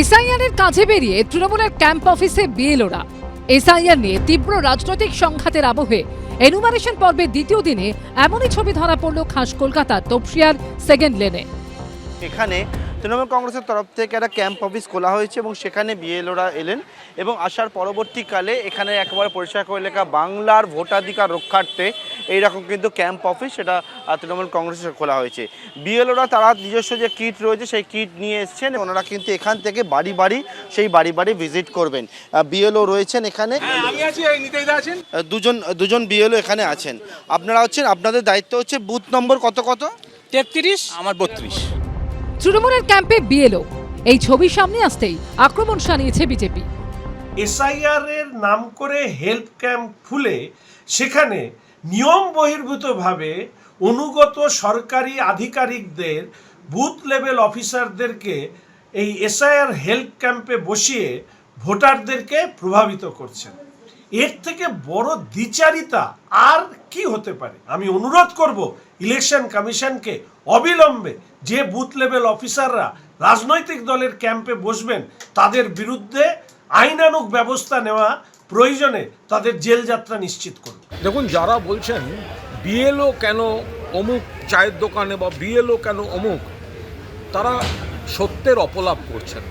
SIR এর কাজে বেরিয়ে তৃণমূলের ক্যাম্প অফিসে বিএলওরা। এসআইআর নিয়ে তীব্র রাজনৈতিক সংঘাতের আবহে এনুমারেশন পর্বের দ্বিতীয় দিনে এমনই ছবি ধরা পড়ল খাস কলকাতার তপসিয়ার সেকেন্ড লেনে। এখানে তৃণমূল কংগ্রেসের তরফ থেকে একটা ক্যাম্প অফিস খোলা হয়েছে এবং সেখানে বিএলওরা এলেন এবং আসার পরবর্তীকালে এখানে একেবারে পরিষ্কার করে লেখা বাংলার ভোটাধিকার রক্ষার্থে এইরকম কিন্তু ক্যাম্প অফিস সেটা তৃণমূল কংগ্রেসের খোলা হয়েছে। বিএলওরা তারা নিজস্ব যে কিট রয়েছে সেই কিট নিয়ে এসছেন ওনারা কিন্তু এখান থেকে বাড়ি বাড়ি সেই বাড়ি বাড়ি ভিজিট করবেন। বিএলও রয়েছেন এখানে। হ্যাঁ আমি আছি এই নিতেইদা আছেন। আহ, দুজন দুজন বিএলও এখানে আছেন। আপনারা হচ্ছেন আপনাদের দায়িত্ব হচ্ছে বুথ নম্বর কত কত? তেত্রিশ। আমার বত্রিশ। তৃণমূলের ক্যাম্পে বিএলও। এই ছবি সামনে আসতেই আক্রমণ শানিয়েছে বিজেপি। এসআইআর এর নাম করে হেল্প ক্যাম্প খুলে সেখানে নিয়ম বহির্ভূতভাবে অনুগত সরকারি আধিকারিকদের, বুথ লেভেল অফিসারদেরকে এই এসআইআর হেল্প ক্যাম্পে বসিয়ে ভোটারদেরকে প্রভাবিত করছেন। এর থেকে বড় দ্বিচারিতা আর কি হতে পারে? আমি অনুরোধ করব ইলেকশন কমিশনকে অবিলম্বে যে বুথ লেভেল অফিসাররা রাজনৈতিক দলের ক্যাম্পে বসবেন, তাদের বিরুদ্ধে আইনানুগ ব্যবস্থা নেওয়া প্রয়োজনে তাদের জেল যাত্রা নিশ্চিত করুন। দেখুন, যারা বলছেন বিএলও কেন অমুক চায়ের দোকানে বা বিএলও কেন অমুক, তারা সত্যের অপলাপ করছেন।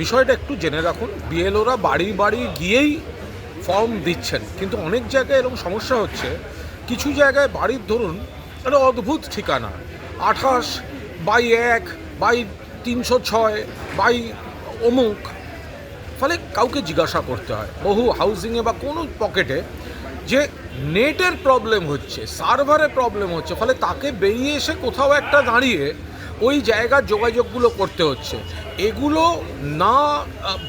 বিষয়টা একটু জেনে রাখুন বিএলওরা বাড়ি বাড়ি গিয়েই ফর্ম দিচ্ছেন। কিন্তু অনেক জায়গায় এরকম সমস্যা হচ্ছে। কিছু জায়গায় বাড়ির ধরুন একটা অদ্ভুত ঠিকানা। আঠাশ বাই এক বাই তিনশো ছয় বাই অমুক। ফলে কাউকে জিজ্ঞাসা করতে হয়, বহু হাউজিংয়ে বা কোনো পকেটে যে নেটের প্রবলেম হচ্ছে সার্ভারে প্রবলেম হচ্ছে, ফলে তাকে বেরিয়ে এসে কোথাও একটা দাঁড়িয়ে ওই জায়গার যোগাযোগগুলো করতে হচ্ছে। এগুলো না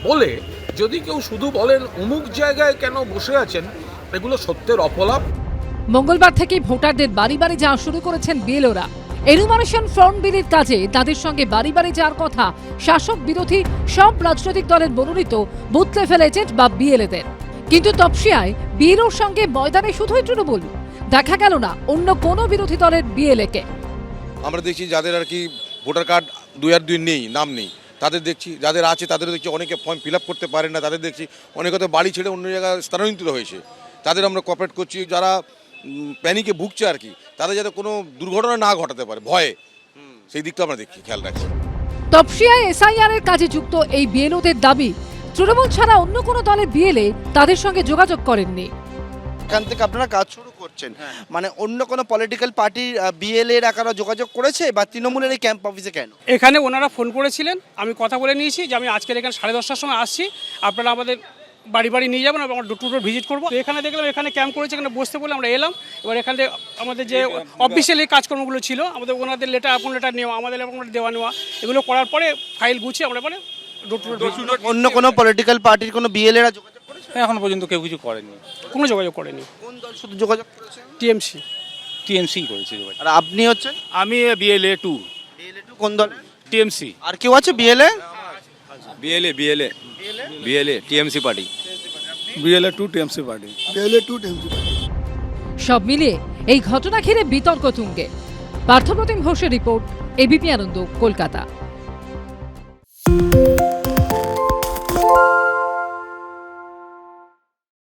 বলে যদি কেউ শুধু বলেন অমুক জায়গায় কেন বসে আছেন? এগুলো সত্যের অপলাপ। মঙ্গলবার থেকেই ভোটারদের বাড়ি বাড়ি যাওয়া শুরু করেছেন বিএলওরা। এনুমারেশন ফর্ম বিলির কাজে তাদের সঙ্গে বাড়ি বাড়ি যাওয়ার কথা শাসক বিরোধী সব রাজনৈতিক দলের মনোনীত বুথ লেভেল এজেন্ট বা বিএলএদের। কিন্তু তপসিয়ায় বিএলওর সঙ্গে ময়দানে শুধুই তৃণমূল। দেখা গেল না অন্য কোনো বিরোধী দলের বিএলএকে। আমরা দেখছি যাদের আর কি ভোটার কার্ড দুই আর দুই নেই নাম নেই। তাদের দেখছি, যাদের আছে তাদেরও দেখছি অনেকে ফর্ম ফিল করতে পারে না, তাদের দেখছি অনেকে তো বাড়ি ছেড়ে অন্য জায়গায় স্থানান্তরিত হয়েছে। তাদের আমরা কপারেট করছি, যারা প্যানিকে ভুগছে আর কি, তাদের যাতে কোনো দুর্ঘটনা না ঘটাতে পারে, ভয়ে। সেই দিকটা আমরা দেখছি, খেয়াল রাখছি। তপসিয়ায় এসআইআর এর কাজে যুক্ত এই বিএলওদের দাবি, তৃণমূল ছাড়া অন্য কোনো দলের বিএলএ তাদের সঙ্গে যোগাযোগ করেননি। এখান থেকে আপনারা কাজ শুরু করছেন। মানে অন্য কোনো পলিটিক্যাল পার্টির বিএলএ এর আকারা যোগাযোগ করেছে বা তৃণমূলের এই ক্যাম্প অফিসে কেন? এখানে ওনারা ফোন করেছিলেন আমি কথা বলে নিয়েছি যে আমি আজকের এখানে সাড়ে দশটার সময় আসছি আপনারা আমাদের বাড়ি বাড়ি নিয়ে যাবেন আমরা ডোর টু ডোর ভিজিট করব এখানে দেখলাম এখানে ক্যাম্প করেছে এখানে বসতে বলে আমরা এলাম। এবার এখানে আমাদের যে অফিসিয়ালি কাজকর্মগুলো ছিল আমাদের ওনাদের লেটার আপন লেটার নেওয়া আমাদের আপন দেওয়া নেওয়া এগুলো করার পরে ফাইল গুছিয়ে আমরা পরে ডোর টু ডোর অন্য কোনো পলিটিক্যাল পার্টির কোনো বিএলএরা যোগাযোগ এখন পর্যন্ত কেউ কিছু করেনি। কোনো যোগাযোগ করেনি। কোন দল শুধু যোগাযোগ করেছে? টিএমসি। টিএমসি করেছে যোগাযোগ। আর আপনি হচ্ছেন? আমি বিএলএ টু। বিএলএ টু কোন দল? টিএমসি। আর কেউ আছে BLA? BLA BLA. BLA? TMC party. BLA two TMC party. BLA two TMC party. সব মিলিয়ে এই ঘটনা ঘিরে বিতর্ক তুঙ্গে। পার্থপ্রতিম ঘোষের রিপোর্ট এবিপি আনন্দ কলকাতা।